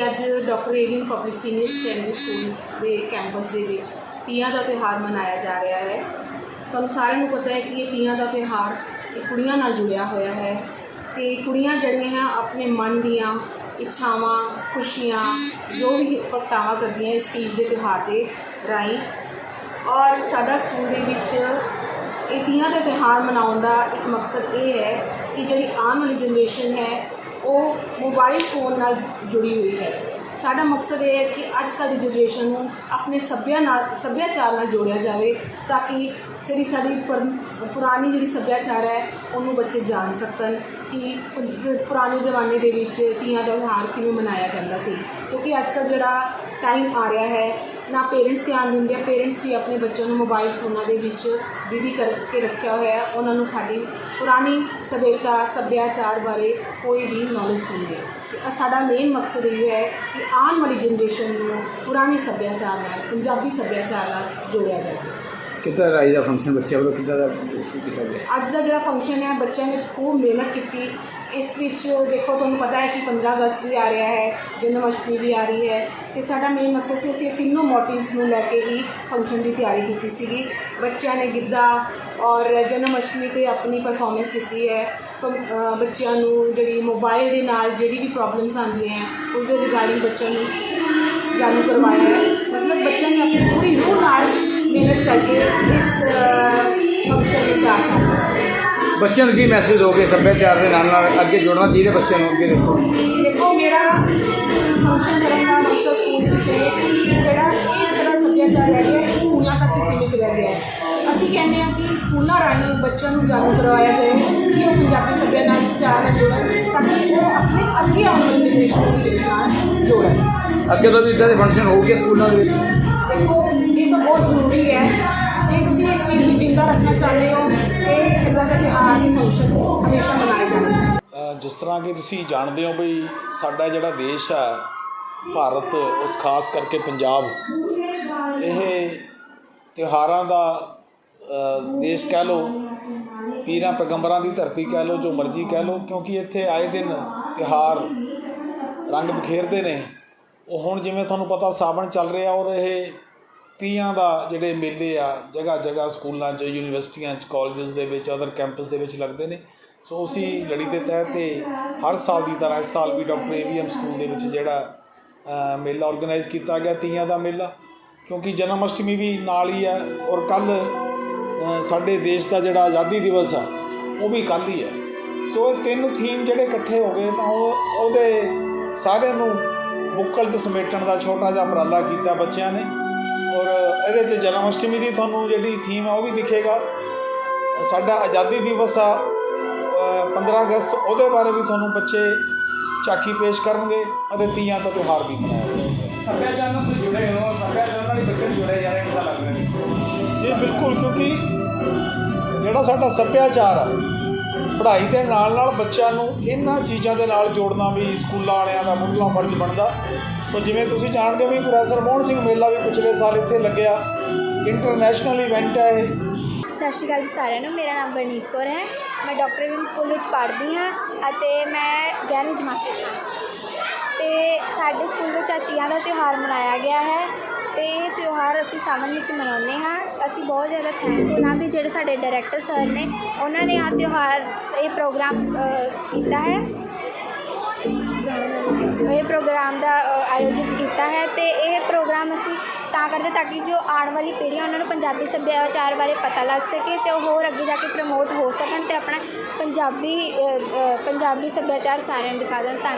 ਕਿ ਅੱਜ doctor Avin public senior secondary school ਦੇ ਕੈਂਪਸ ਦੇ ਵਿੱਚ ਤੀਆਂ ਦਾ ਤਿਉਹਾਰ ਮਨਾਇਆ ਜਾ ਰਿਹਾ ਹੈ। ਤੁਹਾਨੂੰ ਸਾਰਿਆਂ ਨੂੰ ਪਤਾ ਹੈ ਕਿ ਇਹ ਤੀਆਂ ਦਾ ਤਿਉਹਾਰ ਇਹ ਕੁੜੀਆਂ ਨਾਲ ਜੁੜਿਆ ਹੋਇਆ ਹੈ ਤੇ ਕੁੜੀਆਂ ਜਿਹੜੀਆਂ ਹੈ, ਆਪਣੇ ਮਨ ਦੀਆਂ ਇੱਛਾਵਾਂ, ਖੁਸ਼ੀਆਂ, ਜੋ ਵੀ ਪ੍ਰਗਟਾਵਾ ਕਰਦੀਆਂ ਇਸ ਤੀਜ ਦੇ ਤਿਉਹਾਰ ਦੇ ਰਾਹੀਂ। ਔਰ ਸਾਡਾ ਸਕੂਲ ਦੇ ਵਿੱਚ ਇਹ ਤੀਆਂ ਦਾ ਤਿਉਹਾਰ ਮਨਾਉਣ ਦਾ ਇੱਕ ਮਕਸਦ ਇਹ ਹੈ ਕਿ ਜਿਹੜੀ ਆਉਣ ਵਾਲੀ ਜਨਰੇਸ਼ਨ ਹੈ ਉਹ ਮੋਬਾਈਲ ਫੋਨ ਨਾਲ ਜੁੜੀ ਹੋਈ ਹੈ। ਸਾਡਾ ਮਕਸਦ ਇਹ ਹੈ ਕਿ ਅੱਜ ਕੱਲ੍ਹ ਦੀ ਜਨਰੇਸ਼ਨ ਨੂੰ ਆਪਣੇ ਸੱਭਿਆ ਨਾਲ, ਸੱਭਿਆਚਾਰ ਨਾਲ ਜੋੜਿਆ ਜਾਵੇ ਤਾਂ ਕਿ ਜਿਹੜੀ ਸਾਡੀ ਪਰ- ਪੁਰਾਣੀ ਜਿਹੜੀ ਸੱਭਿਆਚਾਰ ਹੈ, ਉਹਨੂੰ ਬੱਚੇ ਜਾਣ ਸਕਣ ਕਿ ਪੁਰਾਣੇ ਜ਼ਮਾਨੇ ਦੇ ਵਿੱਚ ਤੀਆਂ ਦਾ ਤਿਉਹਾਰ ਕਿਵੇਂ ਮਨਾਇਆ ਜਾਂਦਾ ਸੀ। ਕਿਉਂਕਿ ਅੱਜ ਕੱਲ੍ਹ ਜਿਹੜਾ ਟਾਈਮ ਆ ਰਿਹਾ ਹੈ ਨਾ ਪੇਰੈਂਟਸ ਧਿਆਨ ਦਿੰਦੇ ਆ ਪੇਰੈਂਟਸ ਵੀ ਆਪਣੇ ਬੱਚਿਆਂ ਨੂੰ ਮੋਬਾਈਲ ਫੋਨਾਂ ਦੇ ਵਿੱਚ ਬਿਜ਼ੀ ਕਰਕੇ ਰੱਖਿਆ ਹੋਇਆ ਹੈ। ਉਹਨਾਂ ਨੂੰ ਸਾਡੀ ਪੁਰਾਣੀ ਸਭਿਅਤਾ ਸੱਭਿਆਚਾਰ ਬਾਰੇ ਕੋਈ ਵੀ ਨੌਲੇਜ ਨਹੀਂ ਹੈ। ਤੇ ਸਾਡਾ ਮੇਨ ਮਕਸਦ ਇਹ ਹੈ ਕਿ ਆਉਣ ਵਾਲੀ ਜਨਰੇਸ਼ਨ ਨੂੰ ਪੁਰਾਣੇ ਸੱਭਿਆਚਾਰ ਨਾਲ ਪੰਜਾਬੀ ਸੱਭਿਆਚਾਰ ਨਾਲ ਜੋੜਿਆ ਜਾਵੇ। ਕਿੱਦਾਂ ਰਾਈ ਦਾ ਫੰਕਸ਼ਨ ਬੱਚਿਆਂ ਵੱਲੋਂ ਕਿੱਦਾਂ ਦਾ ਕੀਤਾ ਗਿਆ ਅੱਜ ਦਾ ਜਿਹੜਾ ਫੰਕਸ਼ਨ ਹੈ ਬੱਚਿਆਂ ਨੇ ਖੂਬ ਮਿਹਨਤ ਕੀਤੀ। ਇਸ ਵਿੱਚ ਦੇਖੋ, ਤੁਹਾਨੂੰ ਪਤਾ ਹੈ ਕਿ 15 ਅਗਸਤ ਵੀ ਆ ਰਿਹਾ ਹੈ, ਜਨਮ ਅਸ਼ਟਮੀ ਵੀ ਆ ਰਹੀ ਹੈ ਤੇ ਸਾਡਾ ਮੇਨ ਮਕਸਦ ਸੀ ਅਸੀਂ ਇਹ ਤਿੰਨੋਂ ਮੋਟਿਵਸ ਨੂੰ ਲੈ ਕੇ ਹੀ ਫੰਕਸ਼ਨ ਦੀ ਤਿਆਰੀ ਕੀਤੀ ਸੀਗੀ। ਬੱਚਿਆਂ ਨੇ ਗਿੱਧਾ ਔਰ ਜਨਮ ਅਸ਼ਟਮੀ ਤੇ ਆਪਣੀ ਪਰਫਾਰਮੈਂਸ ਦਿੱਤੀ ਹੈ। ਪ- ਬੱਚਿਆਂ ਨੂੰ ਜਿਹੜੀ ਮੋਬਾਈਲ ਦੇ ਨਾਲ ਜਿਹੜੀ ਵੀ ਪ੍ਰੋਬਲਮਸ ਆਉਂਦੀਆਂ ਹੈ ਉਸ ਦੇ ਰਿਗਾਰਡਿੰਗ ਬੱਚਿਆਂ ਨੂੰ ਜਾਣੂ ਕਰਵਾਇਆ ਹੈ। ਮਤਲਬ ਬੱਚਿਆਂ ਨੇ ਆਪਣੀ ਪੂਰੀ ਰੂਹ ਨਾਲ ਮਿਹਨਤ ਕਰਕੇ ਇਸ ਫੰਕਸ਼ਨ ਵਿੱਚ ਆ ਸਕਦੇ ਬੱਚਿਆਂ ਨੂੰ ਕੀ ਮੈਸੇਜ ਦੋਗੇ ਸੱਭਿਆਚਾਰ ਦੇ ਨਾਲ ਨਾਲ ਅੱਗੇ ਜੋੜਨਾ ਚਾਹੀਦਾ ਬੱਚਿਆਂ ਨੂੰ ਅੱਗੇ ਦੇਖੋ। ਦੇਖੋ ਮੇਰਾ ਫੰਕਸ਼ਨ ਕਰਨ ਦਾ ਮਕਸਦ ਸਕੂਲ ਵਿੱਚ ਹੈ ਕਿ ਜਿਹੜਾ ਇਹ ਜਿਹੜਾ ਸੱਭਿਆਚਾਰ ਹੈ ਇਹ ਸਕੂਲਾਂ ਤੱਕ ਹੀ ਸੀਮਿਤ ਰਹਿ ਗਿਆ ਹੈ। ਅਸੀਂ ਕਹਿੰਦੇ ਹਾਂ ਕਿ ਸਕੂਲਾਂ ਰਾਹੀਂ ਬੱਚਿਆਂ ਨੂੰ ਜਾਣੂ ਕਰਵਾਇਆ ਜਾਏ ਕਿ ਉਹ ਪੰਜਾਬੀ ਸੱਭਿਆ ਨਾਲ ਜੁੜਨ ਤਾਂ ਕਿ ਉਹ ਆਪਣੇ ਅੱਗੇ ਆਉਣ ਵਾਲੀ ਜਨਰੇਸ਼ਨ ਨੂੰ ਇਸ ਨਾਲ ਜੋੜਨ। ਅੱਗੇ ਤੋਂ ਵੀ ਇਦਾਂ ਦੇ ਫੰਕਸ਼ਨ ਹੋਊਗੇ ਸਕੂਲਾਂ ਦੇ ਵਿੱਚ? ਦੇਖੋ ਇਹ ਤਾਂ ਬਹੁਤ ਜ਼ਰੂਰੀ ਹੈ। ਤੁਸੀਂ ਇਸ ਚੀਜ਼ ਨੂੰ ਜਿੰਦਾ ਰੱਖਣਾ ਚਾਹੁੰਦੇ ਹੋ ਇਹ ਇੱਦਾਂ ਦਾ ਤਿਉਹਾਰ ਦੀ ਫੰਕਸ਼ਨ ਹਮੇਸ਼ਾ ਮਨਾਏ ਜਾਣੇ ਚਾਹੀਦੇ ਜਿਸ ਤਰ੍ਹਾਂ ਕਿ ਤੁਸੀਂ ਜਾਣਦੇ ਹੋ ਬਈ ਸਾਡਾ ਜਿਹੜਾ ਦੇਸ਼ ਹੈ, ਭਾਰਤ, ਉਸ ਖਾਸ ਕਰਕੇ ਪੰਜਾਬ, ਇਹ ਤਿਉਹਾਰਾਂ ਦਾ ਦੇਸ਼ ਕਹਿ ਲਓ, ਪੀਰਾਂ ਪੈਗੰਬਰਾਂ ਦੀ ਧਰਤੀ ਕਹਿ ਲਓ, ਜੋ ਮਰਜ਼ੀ ਕਹਿ ਲਓ, ਕਿਉਂਕਿ ਇੱਥੇ ਆਏ ਦਿਨ ਤਿਉਹਾਰ ਰੰਗ ਬਖੇਰਦੇ ਨੇ। ਉਹ ਹੁਣ ਜਿਵੇਂ ਤੁਹਾਨੂੰ ਪਤਾ ਸਾਵਣ ਚੱਲ ਰਿਹਾ ਔਰ ਇਹ ਤੀਆਂ ਦਾ ਜਿਹੜੇ ਮੇਲੇ ਆ, ਜਗ੍ਹਾ ਜਗ੍ਹਾ ਸਕੂਲਾਂ 'ਚ, ਯੂਨੀਵਰਸਿਟੀਆਂ 'ਚ ਕਾਲਜਸ ਦੇ ਵਿੱਚ ਅਦਰ ਕੈਂਪਸ ਦੇ ਵਿੱਚ ਲੱਗਦੇ ਨੇ। ਸੋ ਉਸੀ ਲੜੀ ਦੇ ਤਹਿਤ ਤੇ ਹਰ ਸਾਲ ਦੀ ਤਰ੍ਹਾਂ, ਇਸ ਸਾਲ ਵੀ ਡਾਕਟਰ ਏਵੀਐਮ ਸਕੂਲ ਦੇ ਵਿੱਚ ਜਿਹੜਾ ਮੇਲਾ ਆਰਗੇਨਾਈਜ਼ ਕੀਤਾ ਗਿਆ, ਤੀਆਂ ਦਾ ਮੇਲਾ। ਕਿਉਂਕਿ ਜਨਮ ਅਸ਼ਟਮੀ ਵੀ ਨਾਲ ਹੀ ਹੈ ਔਰ ਕੱਲ ਸਾਡੇ ਦੇਸ਼ ਦਾ ਜਿਹੜਾ ਆਜ਼ਾਦੀ ਦਿਵਸ ਆ, ਉਹ ਵੀ ਕੱਲ ਹੀ ਹੈ। ਸੋ ਇਹ ਤਿੰਨ ਥੀਮ ਜਿਹੜੇ ਇਕੱਠੇ ਹੋ ਗਏ, ਤਾਂ ਉਹ, ਉਹਦੇ ਸਾਰਿਆਂ ਨੂੰ ਬੁੱਕਲ 'ਚ ਸਮੇਟਣ ਦਾ ਛੋਟਾ ਜਿਹਾ ਉਪਰਾਲਾ ਕੀਤਾ ਬੱਚਿਆਂ ਨੇ। ਔਰ ਇਹਦੇ 'ਚ ਜਨਮ ਅਸ਼ਟਮੀ ਦੀ ਤੁਹਾਨੂੰ ਜਿਹੜੀ ਥੀਮ ਆ ਉਹ ਵੀ ਦਿਖੇਗਾ। ਸਾਡਾ ਆਜ਼ਾਦੀ ਦਿਵਸ ਆ ਅ, 15 ਅਗਸਤ ਉਹਦੇ ਬਾਰੇ ਵੀ ਤੁਹਾਨੂੰ ਬੱਚੇ ਝਾਕੀ ਪੇਸ਼ ਕਰਨਗੇ ਅਤੇ ਤੀਆਂ ਦਾ ਤਿਉਹਾਰ ਵੀ ਮਨਾਇਆ ਸੱਭਿਆਚਾਰ ਨਾਲ ਜੁੜੇ ਹੋ ਸੱਭਿਆਚਾਰ ਨਾਲ ਬੱਚੇ ਜੁੜੇ ਜਾ ਰਹੇ ਕਿੱਦਾਂ ਲੱਗ ਰਿਹਾ ਜੀ ਬਿਲਕੁਲ ਕਿਉਂਕਿ ਜਿਹੜਾ ਸਾਡਾ ਸੱਭਿਆਚਾਰ ਆ ਪੜ੍ਹਾਈ ਦੇ ਨਾਲ ਨਾਲ ਬੱਚਿਆਂ ਨੂੰ ਇਹਨਾਂ ਚੀਜ਼ਾਂ ਦੇ ਨਾਲ ਜੋੜਨਾ ਵੀ ਸਕੂਲਾਂ ਵਾਲਿਆਂ ਦਾ ਮੁੱਢਲਾ ਫਰਜ਼ ਬਣਦਾ। ਸੋ ਜਿਵੇਂ ਤੁਸੀਂ ਜਾਣਦੇ ਹੋ ਵੀ ਪ੍ਰੋਫੈਸਰ ਮੋਹਨ ਸਿੰਘ ਮੇਲਾ ਵੀ ਪਿਛਲੇ ਸਾਲ ਇੱਥੇ ਲੱਗਿਆ। ਇੰਟਰਨੈਸ਼ਨਲ ਇਵੈਂਟ ਹੈ ਇਹ। ਸਤਿ ਸ਼੍ਰੀ ਅਕਾਲ ਜੀ ਸਾਰਿਆਂ ਨੂੰ, ਮੇਰਾ ਨਾਮ ਗਰਨੀਤ ਕੌਰ ਹੈ। ਮੈਂ ਡਾਕਟਰ ਵਿਮ ਸਕੂਲ ਵਿੱਚ ਪੜ੍ਹਦੀ ਹਾਂ ਅਤੇ ਮੈਂ 11ਵੀਂ ਜਮਾਤ ਵਿੱਚ ਹਾਂ। ਤੇ ਸਾਡੇ ਸਕੂਲ ਵਿੱਚ ਅੱਜ ਤੀਆਂ ਦਾ ਤਿਉਹਾਰ ਮਨਾਇਆ ਗਿਆ ਹੈ। ਸਾਵਨ ਵਿੱਚ ਮਨਾਉਂਦੇ ਹਾਂ। ਅਸੀਂ ਬਹੁਤ ਜ਼ਿਆਦਾ ਥੈਂਕਫੁਲ ਹਾਂ ਵੀ ਜਿਹੜੇ ਸਾਡੇ ਡਾਇਰੈਕਟਰ ਸਰ ਨੇ ਉਹਨਾਂ ਨੇ ਆਹ ਤਿਉਹਾਰ ਇਹ ਪ੍ਰੋਗਰਾਮ ਕੀਤਾ ਹੈ। ਇਹ ਪ੍ਰੋਗਰਾਮ ਦਾ ਅ, ਆਯੋਜਿਤ ਕੀਤਾ ਹੈ ਤੇ ਇਹ ਪ੍ਰੋਗਰਾਮ ਅਸੀਂ ਤਾਂ ਕਰਦੇ ਤਾਂ ਕਿ ਜੋ ਆਉਣ ਵਾਲੀ ਪੀੜ੍ਹੀਆਂ ਉਹਨਾਂ ਨੂੰ ਪੰਜਾਬੀ ਸੱਭਿਆਚਾਰ ਬਾਰੇ ਪਤਾ ਲੱਗ ਸਕੇ ਤੇ ਉਹ ਹੋਰ ਅੱਗੇ ਜਾ ਕੇ ਪ੍ਰਮੋਟ ਹੋ ਸਕਣ ਤੇ ਆਪਣਾ ਪੰਜਾਬੀ ਪੰਜਾਬੀ ਸੱਭਿਆਚਾਰ ਸਾਰਿਆਂ ਨੂੰ ਦਿਖਾ ਦੇਣ। ਧੰਨ